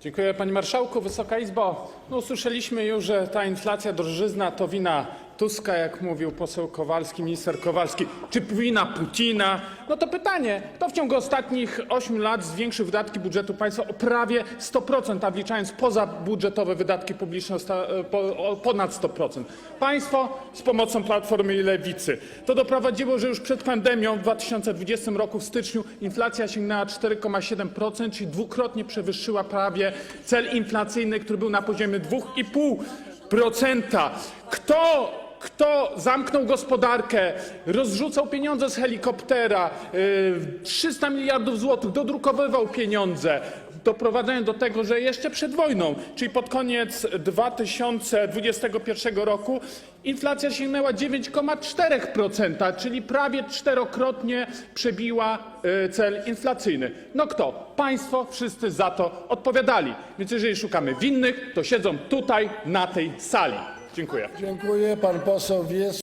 Dziękuję Panie Marszałku. Wysoka Izbo. No, usłyszeliśmy już, że ta inflacja, drożyzna to wina Tuska, jak mówił poseł Kowalski, minister Kowalski, czy wina Putina. No to pytanie, kto w ciągu ostatnich 8 lat zwiększył wydatki budżetu państwa o prawie 100%, a wliczając pozabudżetowe wydatki publiczne po, o ponad 100%? Państwo z pomocą Platformy i Lewicy. To doprowadziło, że już przed pandemią w 2020 roku w styczniu inflacja sięgnęła 4,7%, czyli dwukrotnie przewyższyła prawie cel inflacyjny, który był na poziomie 2,5%. Kto kto zamknął gospodarkę, rozrzucał pieniądze z helikoptera, yy, 300 miliardów złotych, dodrukowywał pieniądze, doprowadzając do tego, że jeszcze przed wojną, czyli pod koniec 2021 roku, inflacja sięgnęła 9,4%, czyli prawie czterokrotnie przebiła yy, cel inflacyjny. No kto? Państwo wszyscy za to odpowiadali. Więc jeżeli szukamy winnych, to siedzą tutaj, na tej sali. Dziękuję. Dziękuję. Pan poseł Wies.